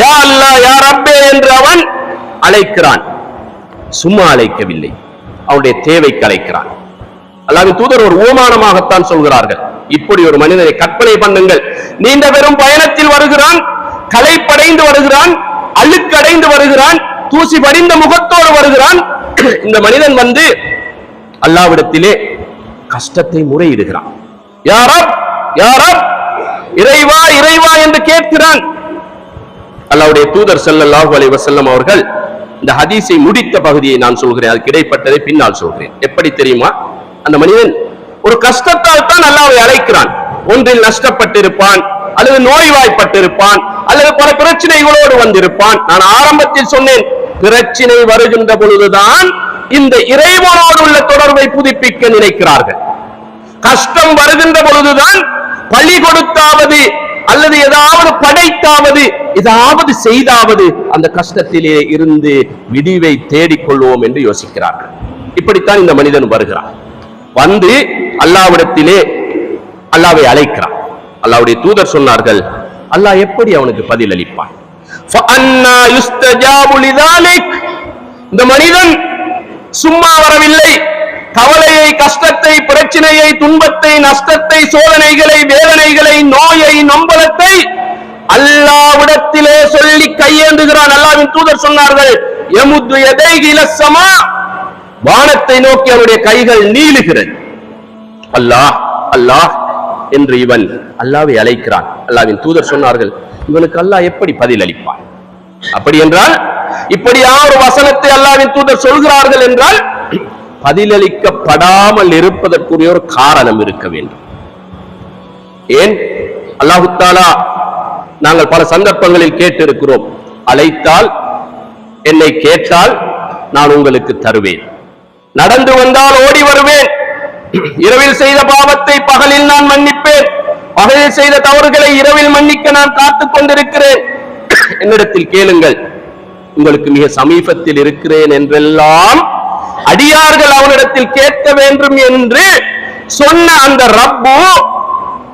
யா அல்லா யா ரப்பே என்று அவன் அழைக்கிறான். சும்மா அழைக்கவில்லை. அவனுடைய தேவைக்கு அழைக்கிறான். அல்லாவின் தூதர் ஒரு ஓமானமாகத்தான் சொல்கிறார்கள். இப்படி ஒரு மனிதனை கற்பனை பண்ணுங்கள். நீண்ட பெரும் பயணத்தில் வருகிறான் களைப்படைந்து வருகிறான் அழுக்கடைந்து வருகிறான் தூசி படிந்த முகத்தோடு வருகிறான். இந்த மனிதன் வந்து அல்லாவிடத்திலே கஷ்டத்தை முறையிடுகிறான். யாரா யாரா இறைவா இறைவா என்று கேட்கிறான். அல்லாவுடைய தூதர் செல்லல்லாஹு அலைஹி வசல்லம் அவர்கள் இந்த ஹதீஸை முடித்த பகுதியை நான் சொல்கிறேன். அதுக்கு இடைப்பட்டதை பின்னால் சொல்கிறேன். எப்படி தெரியுமா? அந்த மனிதன் ஒரு கஷ்டத்தால் தான் அல்லாவை அழைக்கிறான். ஒன்றில் நஷ்டப்பட்டிருப்பான் அல்லது நோய்வாய்ப்பட்டிருப்பான் அல்லது பல பிரச்சனைகளோடு வந்திருப்பான். நான் ஆரம்பத்தில் சொன்னேன் பிரச்சனை வருகின்ற பொழுதுதான் இந்த இறைவனோடு உள்ள தொடர்பை புதுப்பிக்க நினைக்கிறார்கள். கஷ்டம் வருகின்ற பொழுதுதான் பழி கொடுத்தாவது அல்லது ஏதாவது படைத்தாவது ஏதாவது செய்தாவது அந்த கஷ்டத்திலே இருந்து விடிவை தேடிக்கொள்வோம் என்று யோசிக்கிறார்கள். இப்படித்தான் இந்த மனிதன் வருகிறான். வந்து அல்லாவிடத்திலே அல்லாவை அழைக்கிறான். அல்லாவுடைய தூதர் சொன்னார்கள் அல்லாஹ் எப்படி அவனுக்கு பதில் அளிப்பான் இந்த மனிதன் சும்மா வரவில்லை. கவலையை கஷ்டத்தை பிரச்சனையை துன்பத்தை நஷ்டத்தை சோதனைகளை வேதனைகளை நோயை நொம்பலத்தை அல்லாவிடத்திலே சொல்லி கையேந்துகிறான். அல்லாவின் தூதர் சொன்னார்கள் எமுது எதை இலசமா? வானத்தை நோக்கி அவருடைய கைகள் நீளுகிறது. அல்லாஹ் அல்லாஹ் என்று இவன் அல்லாவை அழைக்கிறான். அல்லாவின் தூதர் சொன்னார்கள் இவனுக்கு அல்லாஹ் எப்படி பதில் அளிப்பான் அப்படி என்றால் இப்படியா ஒரு வசனத்தை அல்லாவின் தூதர் சொல்கிறார்கள் என்றால் பதிலளிக்கப்படாமல் இருப்பதற்குரிய ஒரு காரணம் இருக்க வேண்டும். ஏன்? அல்லாஹுத்தாலா நாங்கள் பல சந்தர்ப்பங்களில் கேட்டிருக்கிறோம். அழைத்தால் என்னை கேட்டால் நான் உங்களுக்கு தருவேன். நடந்து வந்தால் ஓடி வருவேன். இரவில் செய்த பாவத்தை பகலில் நான் மன்னிப்பேன். பகலில் செய்த தவறுகளை இரவில் மன்னிக்க நான் காத்துக் கொண்டிருக்கிறேன். என்னிடத்தில் கேளுங்கள். உங்களுக்கு மிக சமீபத்தில் இருக்கிறேன் என்றெல்லாம் அடியார்கள் அவனிடத்தில் கேட்க வேண்டும் என்று சொன்ன அந்த ரப்பு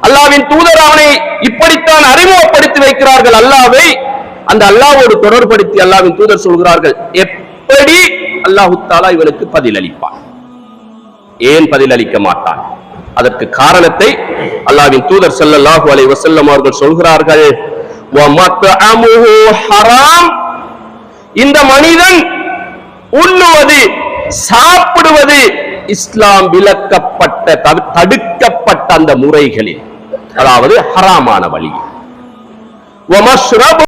அல்லாவின் தூதர் அவனை இப்படித்தான் அறிமுகப்படுத்தி வைக்கிறார்கள். அல்லாவை அந்த அல்லாவோடு தொடர்படுத்தி அல்லாவின் தூதர் சொல்கிறார்கள் எப்படி அல்லாஹு தாலா இவனுக்கு பதில் அளிப்பான் ஏன் பதில் அளிக்க மாட்டான்? அதற்கு காரணத்தை அல்லாவின் தூதர் செல்லல்லாஹு அலை வசல்லம் அவர்கள் சொல்கிறார்கள் இந்த மனிதன் உண்ணுவது சாப்பிடுவது இஸ்லாம் விலக்கப்பட்ட தடு- தடுக்கப்பட்ட அந்த முறைகளில். அதாவது ஹராமான வழி.